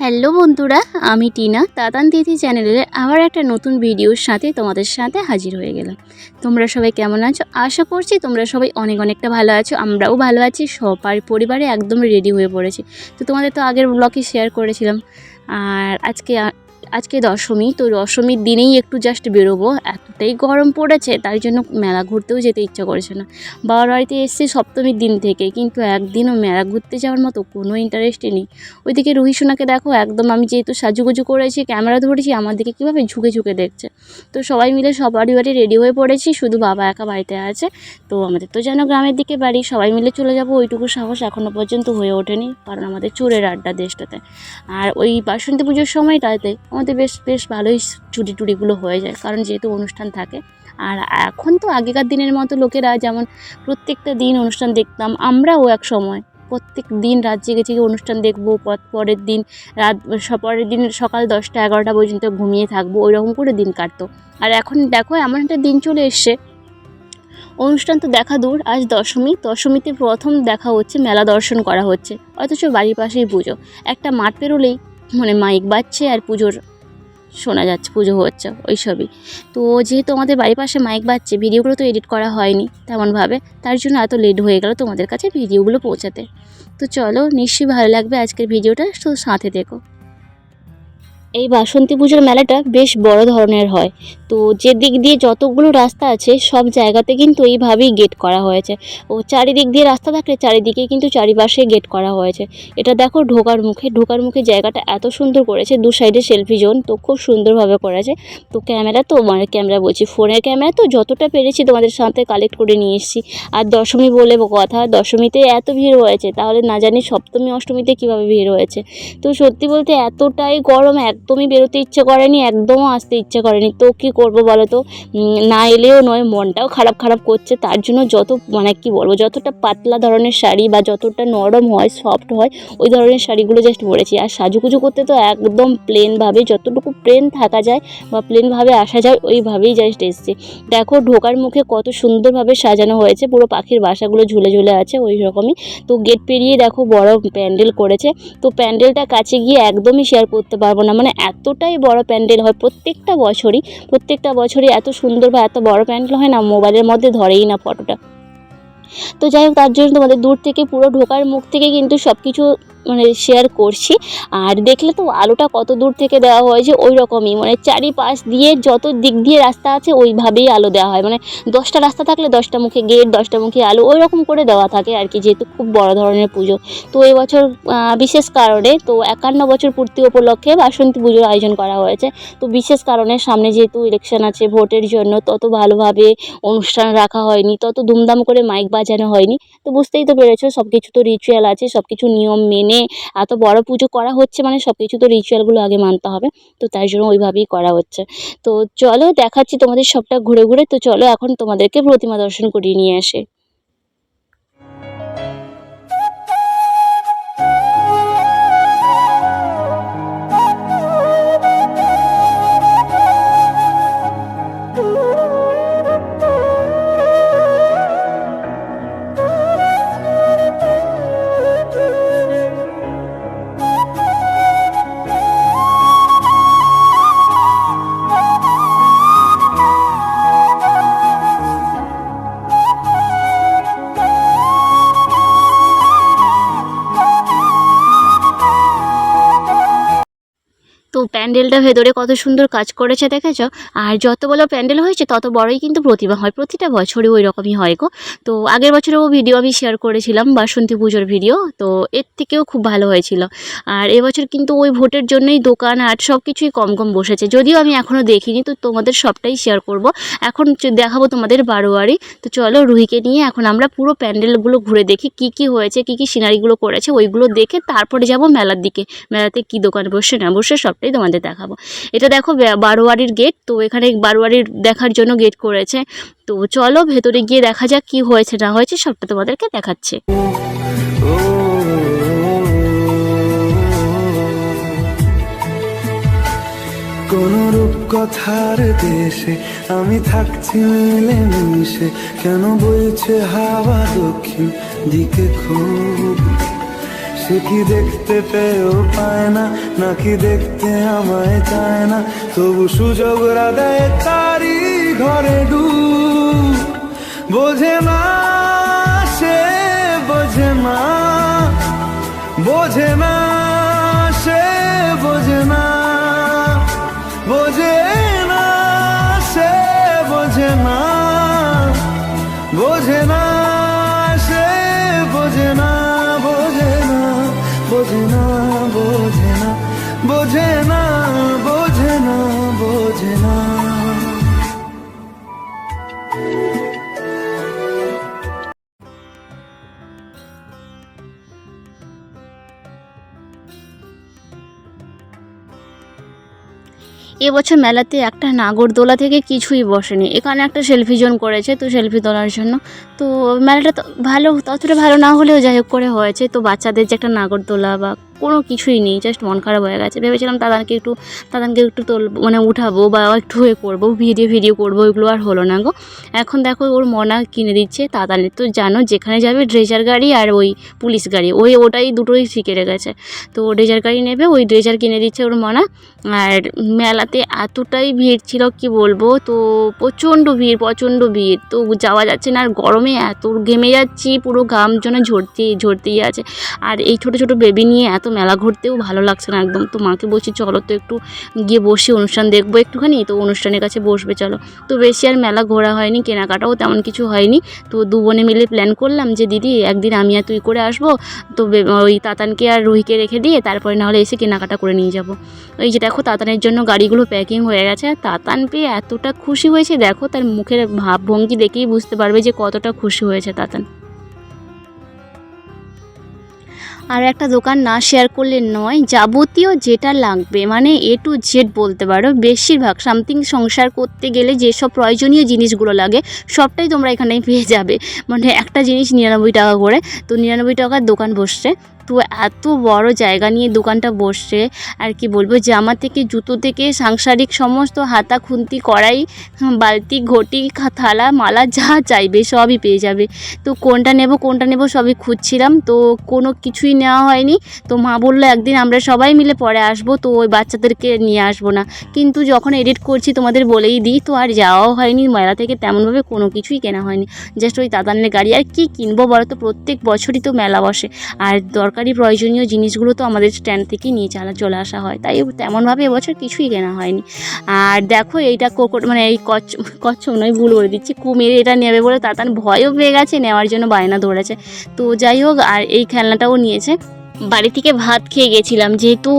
Hello বন্ধুরা, আমি টিনা। তাতান তিথি চ্যানেলের আবার একটা নতুন ভিডিওর সাথে তোমাদের সাথে হাজির হয়ে গেলাম। তোমরা সবাই কেমন আছো? আশা করছি তোমরা সবাই অনেক অনেকটা ভালো আছো, আমরাও ভালো আছি, সবার পরিবারে একদম রেডি হয়ে পড়েছি। তো তোমাদের তো আগের ব্লগে শেয়ার করেছিলাম। আর আজকে আজকে দশমী, তো দশমীর দিনেই একটু জাস্ট বেরোবো। এতটাই গরম পড়েছে, তাই জন্য মেলা ঘুরতেও যেতে ইচ্ছা করেছে না। বাবার বাড়িতে এসেছি সপ্তমীর দিন থেকে, কিন্তু একদিনও মেলা ঘুরতে যাওয়ার মতো কোনো ইন্টারেস্টই নেই। ওইদিকে রুহি সোনাকে দেখো, একদম আমি যেহেতু সাজুগুজু করেছি ক্যামেরা ধরেছি আমার দিকে কীভাবে ঝুঁকে ঝুঁকে দেখছে? তো সবাই মিলে সবারই বাড়ি রেডি হয়ে পড়েছি, শুধু বাবা একা বাড়িতে আছে। তো আমাদের তো যেন গ্রামের দিকে বাড়ি, সবাই মিলে চলে যাব, ওইটুকু সাহস এখনও পর্যন্ত হয়ে ওঠেনি, কারণ আমাদের চোরের আড্ডা দেশটাতে। আর ওই বাসন্তী পুজোর সময়টাতে আমাদের বেশ বেশ ভালোই চুরি টুরিগুলো হয়ে যায়, কারণ যেহেতু অনুষ্ঠান থাকে। আর এখন তো আগেকার দিনের মতো লোকেরা যেমন প্রত্যেকটা দিন অনুষ্ঠান দেখতাম, আমরাও এক সময় প্রত্যেক দিন রাত জেগে জেগে অনুষ্ঠান দেখব, পর- পরের দিন রাত পরের দিন সকাল দশটা এগারোটা পর্যন্ত ঘুমিয়ে থাকব ওই রকম করে দিন কাটতো। আর এখন দেখো, এমন একটা দিন চলে এসছে। অনুষ্ঠান তো দেখা দূর, আজ দশমী, দশমীতে প্রথম দেখা হচ্ছে, মেলা দর্শন করা হচ্ছে, অথচ বাড়ির পাশেই পুজো। একটা মাঠ পেরোলেই মানে মাইক বাজছে আর পুজোর শোনা যাচ্ছে, পুজো হচ্ছে ওই সবই তো যেহেতু আমাদের বাড়ির পাশে মাইক বাজছে, ভিডিওগুলো তো এডিট করা হয়নি তেমনভাবে, তার জন্য এত লেট হয়ে গেল তোমাদের কাছে ভিডিওগুলো পৌঁছাতে। তো চলো নিশ্চয়ই ভালো লাগবে আজকের ভিডিওটা শুধু সাথে দেখো। এই বাসন্তী পুজোর মেলাটা বেশ বড় ধরনের হয়। তো যে দিক দিয়ে যতগুলো রাস্তা আছে, সব জায়গাতে কিন্তু এইভাবেই গেট করা হয়েছে। ও চারিদিক দিয়ে রাস্তা থাকলে চারিদিকে কিন্তু চারিপাশে গেট করা হয়েছে। এটা দেখো ঢোকার মুখে। ঢোকার মুখে জায়গাটা এত সুন্দর করেছে। দু সাইডে সেলফি জোন তো খুব সুন্দরভাবে করেছে। তো ক্যামেরা তো মানে ক্যামেরা বলছি ফোনের ক্যামেরা তো যতটা পেরেছি তোমাদের সাথে কালেক্ট করে নিয়ে এসেছি। আর দশমী বলে কথা, দশমীতে এত ভিড় হয়েছে, তাহলে না জানি সপ্তমী, অষ্টমীতে কীভাবে ভিড় হয়েছে। তো সত্যি বলতে এতটাই গরম একদমই বেরোতে ইচ্ছে করেনি, একদমও আসতে ইচ্ছে করেনি। তো কী করব বলো তো? না এলেও নয়, মনটাও খারাপ খারাপ করছে। তার জন্য যত মানে কি বলব, যতটা পাতলা ধরনের শাড়ি বা যতটা নরম হয় সফট হয়, ওই ধরনের শাড়িগুলো জাস্ট পরেছি। আর সাজুগুজু করতে তো একদম প্লেনভাবে যতটুকু প্লেন থাকা যায় বা প্লেনভাবে আসা যায়, ওইভাবেই জাস্ট এসেছি। দেখো, ঢোকার মুখে কত সুন্দরভাবে সাজানো হয়েছে, পুরো পাখির বাসাগুলো ঝুলে ঝুলে আছে ওই রকমই। তো গেট পেরিয়ে দেখো বড় প্যান্ডেল করেছে। তো প্যান্ডেলটা কাছে গিয়ে একদমই শেয়ার করতে পারব না। মানে এতটাই বড় প্যান্ডেল হয় প্রত্যেকটা বছরই প্রত্যেকটা বছরই এত সুন্দর বা এত বড় প্যান্ডেল হয় না, মোবাইলের মধ্যে ধরেই না ফটোটা। তো যাই হোক, তার জন্য তোমাদের দূর থেকে, পুরো ঢোকার মুখ থেকে কিন্তু সব কিছু মানে শেয়ার করছি। আর দেখলে তো আলোটা কত দূর থেকে দেওয়া হয়েছে ওই রকমই। মানে চারিপাশ দিয়ে যত দিক দিয়ে রাস্তা আছে ওইভাবেই আলো দেওয়া হয়। মানে দশটা রাস্তা থাকলে দশটা মুখে গেট, দশটা মুখে আলো ওই রকম করে দেওয়া থাকে আর কি যেহেতু খুব বড় ধরনের পুজো। তো এই বছর বিশেষ কারণে তো একান্ন বছর পূর্তি উপলক্ষে বাসন্তী পুজোর আয়োজন করা হয়েছে। তো বিশেষ কারণে সামনে যেহেতু ইলেকশন আছে ভোটের জন্য, তত ভালোভাবে অনুষ্ঠান রাখা হয়নি, তত ধুমধাম করে মাইক বাজানো হয়নি। তো বুঝতেই তো পেরেছ সব কিছু তো রিচুয়াল আছে সব কিছু নিয়ম মেনে এত বড় পুজো করা হচ্ছে মানে সব কিছু তো রিচুয়ালগুলো আগে মানতে হবে। তো তাই জন্য ওইভাবেই করা হচ্ছে। তো চলো দেখাচ্ছি তোমাদের সবটা ঘুরে ঘুরে। তো চলো এখন তোমাদেরকে প্রতিমা দর্শন করিয়ে নিয়ে আসে। প্যান্ডেলটা ভেতরে কত সুন্দর কাজ করেছে দেখেছ? আর যত বড় প্যান্ডেল হয়েছে, তত বড়ই কিন্তু প্রতিমা হয়। প্রতিটা বছরই ওই রকমই হয় গো। তো আগের বছরেও ভিডিও আমি শেয়ার করেছিলাম, বাসন্তী পুজোর ভিডিও। তো এর থেকেও খুব ভালো হয়েছিল। আর এবছর কিন্তু ওই ভোটের জন্যই দোকান আট সব কিছুই কম কম বসেছে। যদিও আমি এখনও দেখিনি, তো তোমাদের সবটাই শেয়ার করব। এখন দেখাবো তোমাদের বারোয়ারি। তো চলো রুহিকে নিয়ে এখন আমরা পুরো প্যান্ডেলগুলো ঘুরে দেখি, কি কি হয়েছে, কি কি সিনারিগুলো করেছে, ওইগুলো দেখে তারপরে যাব মেলার দিকে। মেলাতে কি দোকান বসে না বসে সবটাই তোমাদের দেখাবো। এটা দেখো বারোয়ারির গেট তো এখানে বারোয়ারির দেখার জন্য গেট করেছে। তো চলো ভেতরে গিয়ে দেখা যাক কি হয়েছে, না হয়েছে, সবটা তোমাদেরকে দেখাচ্ছে। কোন রূপকথার দেশে আমি থাকছি মিলে মিশে কেন বইছে হাওয়া দক্ষিণ দিকে খুব সে কি দেখতে পেয়েও পায় না, নাকি দেখতে আমায় চায় না? তবু সুযোগরা রাধায় তারি ঘরে ডু বোঝে না সে বোঝে মা, বোঝে না এবছর মেলাতে একটা নাগরদোলা থেকে কিছুই বসেনি। এখানে একটা সেলফি জোন করেছে, তো সেলফি তোলার জন্য। তো মেলাটা তো ভালো, ততটা ভালো না হলেও যাই হোক করে হয়েছে। তো বাচ্চাদের যে একটা নাগরদোলা বা কোনো কিছুই নেই জাস্ট মন খারাপ হয়ে গেছে। ভেবেছিলাম তাদেরকে একটু তাদেরকে একটু তোল মানে উঠাবো বা একটু এ করব, ভিডিও ভিডিও করব, ওইগুলো আর হলো না গো। এখন দেখো ওর মনা কিনে দিচ্ছে তাতালে তো জানো যেখানে যাবে ড্রেজার গাড়ি আর ওই পুলিশ গাড়ি, ওই ওটাই দুটোই শিখে রেখেছে। তো ড্রেজার গাড়ি নেবে, ওই ড্রেজার কিনে দিচ্ছে ওর মনা। আর মেলাতে এতটাই ভিড় ছিল, কি বলব, তো প্রচণ্ড ভিড় প্রচণ্ড ভিড়। তো যাওয়া যাচ্ছে না, আর গরমে এত ঘেমে যাচ্ছি, পুরো ঘাম জন্য ঝরতেই ঝরতেই আছে। আর এই ছোটো ছোটো বেবি নিয়ে এত মেলা ঘুরতেও ভালো লাগছে না একদম। তো মাকে বলছি, চলো তো একটু গিয়ে বসি, অনুষ্ঠান দেখব একটুখানি। তো অনুষ্ঠানের কাছে বসবে, চলো। তো বেশি আর মেলা ঘোরা হয়নি, কেনাকাটাও তেমন কিছু হয়নি। তো দু বোনে মিলে প্ল্যান করলাম যে, দিদি, একদিন আমি আর তুই করে আসব। তো ওই তাতানকে আর রুহিকে রেখে দিয়ে তারপরে নাহলে এসে কেনাকাটা করে নিয়ে যাব। এই যে দেখো, তাতানের জন্য গাড়িগুলো প্যাকিং হয়ে গেছে। আর তাতান পেয়ে এতটা খুশি হয়েছে, দেখো, তার মুখের ভাবভঙ্গি দেখেই বুঝতে পারবে যে কতটা খুশি হয়েছে তাতান। আর একটা দোকান না শেয়ার করলে নয়, যাবতীয় যেটা লাগবে মানে এ টু জেড বলতে পারো, বেশিরভাগ সামথিং সংসার করতে গেলে যেসব প্রয়োজনীয় জিনিসগুলো লাগে, সবটাই তোমরা এখানেই পেয়ে যাবে। মানে একটা জিনিস নিরানব্বই টাকা করে, তো নিরানব্বই টাকার দোকান বসছে। তো এত বড় জায়গা নিয়ে দোকানটা বসছে। আর কি বলব, জামা থেকে জুতো থেকে সাংসারিক সমস্ত হাতা খুন্তি কড়াই, বালতি, ঘটি থালা, মালা, যা চাইবে সবই পেয়ে যাবে। তো কোনটা নেব কোনটা নেব সবই খুঁজছিলাম। তো কোনো কিছুই নেওয়া হয়নি। তো মা বলল, একদিন আমরা সবাই মিলে পরে আসব। তো ওই বাচ্চাদেরকে নিয়ে আসব না। কিন্তু যখন এডিট করছি, তোমাদের বলেই দিই, তো আর যাওয়াও হয়নি। মেলা থেকে তেমনভাবে কোনো কিছুই কেনা হয়নি। জাস্ট ওই দাদানের গাড়ি। আর কি কিনবো বলো তো প্রত্যেক বছরই তো মেলা বসে। আর দরকারি প্রয়োজনীয় জিনিসগুলো তো আমাদের স্ট্যান্ড থেকে নিয়ে চালা, চলে আসা হয়। তাই তেমনভাবে এবছর কিছুই কেনা হয়নি। আর দেখো এইটা কোকট মানে এই কচ্ছ কচ্ছ নয়, ভুল করে দিচ্ছি, কুমির এটা নেবে বলে তার ভয়ও পেয়ে গেছে, নেওয়ার জন্য বায়না ধরেছে। তো যাই হোক, আর এই খেলনাটাও নিয়েছে। বাড়ি থেকে ভাত খেয়ে গেছিলাম, যেহেতু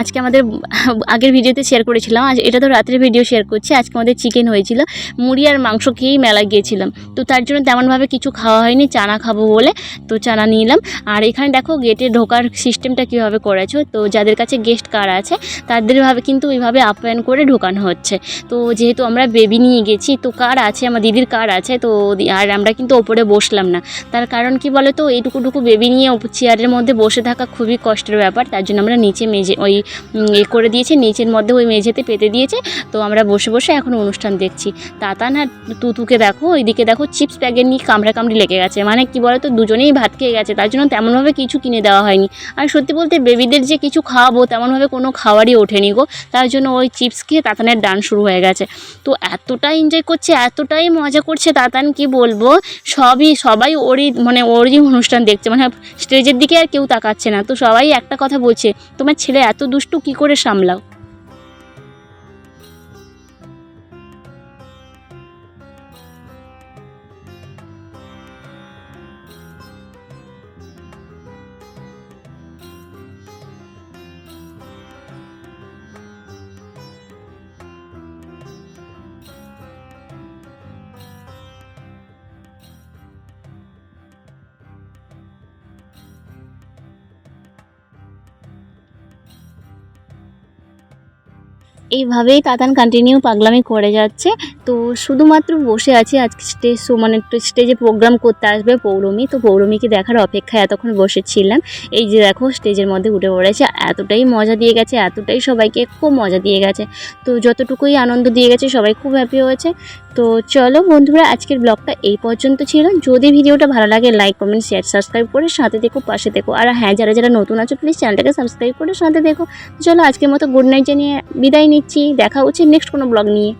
আজকে আমাদের আগের ভিডিওতে শেয়ার করেছিলাম, আজ এটা তো রাত্রে ভিডিও শেয়ার করছি, আজকে আমাদের চিকেন হয়েছিল, মুড়ি আর মাংস খেয়েই মেলায় গিয়েছিলাম। তো তার জন্য তেমনভাবে কিছু খাওয়া হয়নি, চানা খাব বলে, তো চানা নিলাম আর এখানে দেখো গেটে ঢোকার সিস্টেমটা কীভাবে করেছ, তো যাদের কাছে গেস্ট কার আছে তাদেরভাবে কিন্তু ওইভাবে আপ্যায়ন করে ঢোকানো হচ্ছে। তো যেহেতু আমরা বেবি নিয়ে গেছি, তো কার আছে, আমার দিদির কার আছে, তো আর আমরা কিন্তু ওপরে বসলাম না। তার কারণ কি বলো তো এইটুকুটুকু বেবি নিয়ে চেয়ারের মধ্যে বসে থাকা খুবই কষ্টের ব্যাপার, তার জন্য আমরা নিচে মেঝে, ওই এ করে দিয়েছে, নিচের মধ্যে ওই মেঝেতে পেতে দিয়েছে, তো আমরা বসে বসে এখন অনুষ্ঠান দেখছি। তাতান আর তুতুকে দেখো, ওইদিকে দেখো চিপস প্যাকেট নিয়ে কামড়া কামড়ি লেগে গেছে মানে কি বলো তো দুজনেই ভাত খেয়ে গেছে, তার জন্য তেমনভাবে কিছু কিনে দেওয়া হয়নি। আর সত্যি বলতে বেবিদের যে কিছু খাওয়াবো, তেমনভাবে কোনো খাবারই ওঠেনি গো, তার জন্য ওই চিপস খেয়ে তাতানের ডান শুরু হয়ে গেছে। তো এতটাই এনজয় করছে, এতটাই মজা করছে তাতান, কি বলব, সবই, সবাই ওরই মানে ওরই অনুষ্ঠান দেখছে মানে স্টেজের দিকে আর কেউ তাকাচ্ছে না। তো সবাই একটা কথা বলছে তোমার ছেলে এত দুষ্টু কি করে সামলাও? এইভাবেই তাতান কন্টিনিউ পাগলামি করে যাচ্ছে। তো শুধুমাত্র বসে আছি আজকে স্টেজ মানে স্টেজে প্রোগ্রাম করতে আসবে পৌরমী। তো পৌরমীকে দেখার অপেক্ষায় এতক্ষণ বসেছিলাম। এই যে দেখো স্টেজের মধ্যে উঠে পড়েছে। এতটাই মজা দিয়ে গেছে, এতটাই সবাইকে খুব মজা দিয়ে গেছে। তো যতটুকুই আনন্দ দিয়ে গেছে, সবাই খুব হ্যাপি হয়েছে। তো চলো বন্ধুরা, আজকের ব্লগটা এই পর্যন্ত ছিল। যদি ভিডিওটা ভালো লাগে লাইক কমেন্ট শেয়ার সাবস্ক্রাইব করে সাথে দেখো, পাশে দেখো। আর হ্যাঁ যারা যারা নতুন আছো প্লিজ চ্যানেলটাকে সাবস্ক্রাইব করে সাথে দেখো। চলো, আজকের মতো গুড নাইট জানিয়ে বিদায় নিচ্ছি। দেখা হচ্ছে নেক্সট কোনো ব্লগ নিয়ে।